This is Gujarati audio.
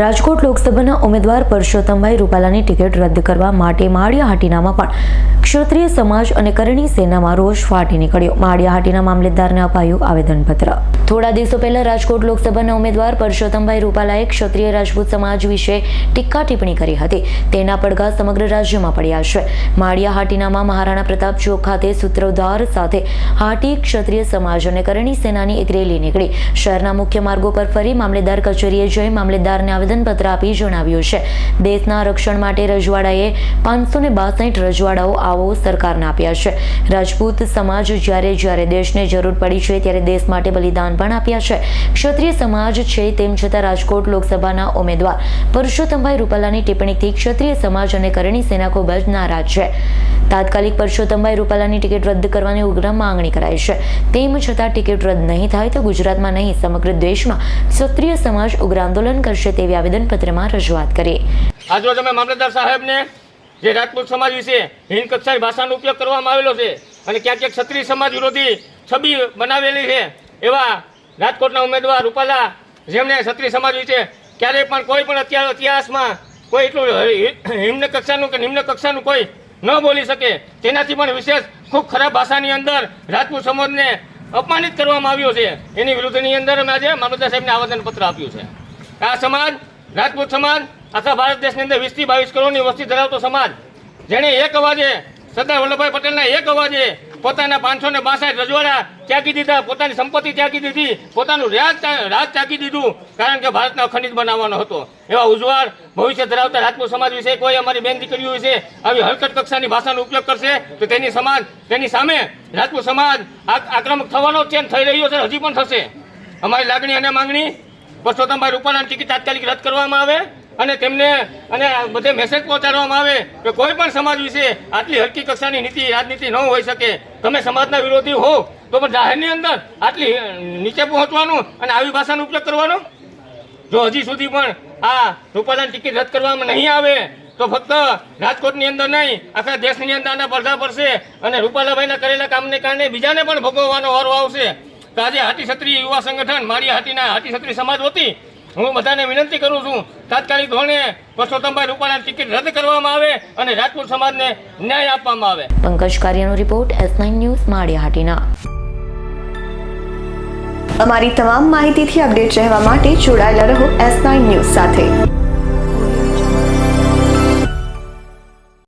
રાજકોટ લોકસભાના ઉમેદવાર પરસોત્તમભાઈ રૂપાલાની ટિકિટ રદ કરવા માટે માળિયા હાટીનામાં પણ ક્ષત્રિય સમાજ અને કરણી સેનામાં રોષ ફાટી નીકળ્યો. માળિયા હાટીના અપાયું આવેદનપત્ર. થોડા દિવસો પહેલા રાજકોટ લોકસભાના ઉમેદવાર પરસોત્તમભાઈ રૂપાલાએ ક્ષત્રિય રાજપૂત સમાજ વિશે ટીકા ટિપ્પણી કરી હતી. તેના પડઘા સમગ્ર રાજ્યમાં પડ્યા છે. માળિયા હાટીનામાં મહારાણા પ્રતાપ ચોક ખાતે સૂત્રોદ્ધાર સાથે હાટી ક્ષત્રિય સમાજ અને કરણી સેનાની એક રેલી નીકળી. શહેરના મુખ્ય માર્ગો પર ફરી મામલેદાર કચેરીએ જઈ મામલેદારને આવેદનપત્ર આપી જણાવ્યું છે. દેશના રક્ષણ માટે રજવાડાએ પાંચસો ને બાસઠ રજવાડાઓ આવો સરકારને આપ્યા છે. રાજપૂત સમાજ જ્યારે જ્યારે દેશને જરૂર પડી છે ત્યારે દેશ માટે બલિદાન પણ આપ્યા છે. ક્ષત્રિય સમાજ છે તેમ છતાં રાજકોટ લોકસભાના ઉમેદવાર પરસોત્તમભાઈ રૂપાલાની ટિપ્પણીથી ક્ષત્રિય સમાજ અને કરણી સેના ખૂબ જ નારાજ છે. તાત્કાલિક પરસોત્તમભાઈ રૂપાલાની ટિકિટ રદ કરવાની ઉગ્ર માંગણી કરાઈ છે. તેમ છતાં ટિકિટ રદ નહીં થાય તો ગુજરાતમાં નહીં, સમગ્ર દેશમાં ક્ષત્રિય સમાજ ઉગ્ર આંદોલન કરશે તેવી આવેદનપત્રમાં રજૂઆત કરી. આજરોજ અમે મામલતદાર સાહેબને જે રાજપૂત સમાજ વિશે હિન્દ કક્ષાની ભાષાનો ઉપયોગ કરવામાં આવેલો છે અને ક્યાંક ક્યાંક ક્ષત્રિય સમાજ વિરોધી છબી બનાવેલી છે એવા રાજકોટના ઉમેદવાર રૂપાલા જેમણે ક્ષત્રિય સમાજ વિશે ક્યારેય પણ કોઈ પણ અત્યાર ઇતિહાસમાં કોઈ એટલું નિમ્ન કક્ષાનું કે નિમ્ન કક્ષાનું કોઈ ન બોલી શકે. તેનાથી પણ વિશેષ ખૂબ ખરાબ ભાષાની અંદર રાજપૂત સમાજને અપમાનિત કરવામાં આવ્યો છે. એની વિરુદ્ધની અંદર અમે આજે મામલતદાર સાહેબને આવેદનપત્ર આપ્યું છે. આ સમાજ, રાજપૂત સમાજ આખા ભારત દેશની અંદર વીસથી બાવીસ કરોડની વસ્તી ધરાવતો સમાજ, જેણે એક અવાજે સરદાર વલ્લભભાઈ પટેલના એક અવાજે પોતાના પાંચસો ને બાસઠ રજવાડા ત્યાગી દીધા, પોતાની સંપત્તિ ત્યાગી દીધી, પોતાનું રાજ રાજ ત્યાગી દીધું, કારણ કે ભારતના અખંડિત બનાવવાનો હતો. એવા ઉજવાર ભવિષ્ય ધરાવતા રાજપૂત સમાજ વિશે કોઈ અમારી બેન દીકરીઓ વિશે આવી હલકટ કક્ષાની ભાષાનો ઉપયોગ કરશે, તો તેની સમાજ, તેની સામે રાજપૂત સમાજ આક્રમક થવાનો ચેન થઈ રહ્યો છે, હજી પણ થશે. અમારી લાગણી અને માંગણી પરસોત્તમભાઈ રૂપાલાની ટિકિટ તાત્કાલિક રદ કરવામાં આવે. અને તેમને અને બધે મેસેજ પહોંચાડવામાં આવે કે કોઈ પણ સમાજ વિશે આટલી હલકી કક્ષાની નીતિ, રાજનીતિ ન હોઈ શકે. તમે સમાજના વિરોધી હો, તો પણ જાહેરની અંદર આટલી નીચે પહોંચવાનું અને આવી ભાષાનો ઉપયોગ કરવાનો? જો હજી સુધી પણ આ રૂપાલાની ટિકિટ રદ કરવામાં નહીં આવે, તો ફક્ત રાજકોટની અંદર નહીં, આખા દેશની અંદર આના પડધા પડશે અને રૂપાલાભાઈના કરેલા કામને કારણે બીજાને પણ ભોગવવાનો વારો આવશે. આજે હાટી ક્ષત્રિય યુવા સંગઠન મારી હાટીના હાટી ક્ષત્રિય સમાજ વતી હું બધાને વિનંતી કરું છું તાત્કાલિક ધોરણે પરસોત્તમભાઈ રૂપાલાની ટિકિટ રદ કરવામાં આવે અને રાજપૂત સમાજને ન્યાય આપવામાં આવે. પંકજ કાર્યનો report S nine news Maliya Hatina. અમારી તમામ માહિતીથી અપડેટ રહેવા માટે જોડાયેલા રહો એસ નાઇન ન્યૂઝ સાથે.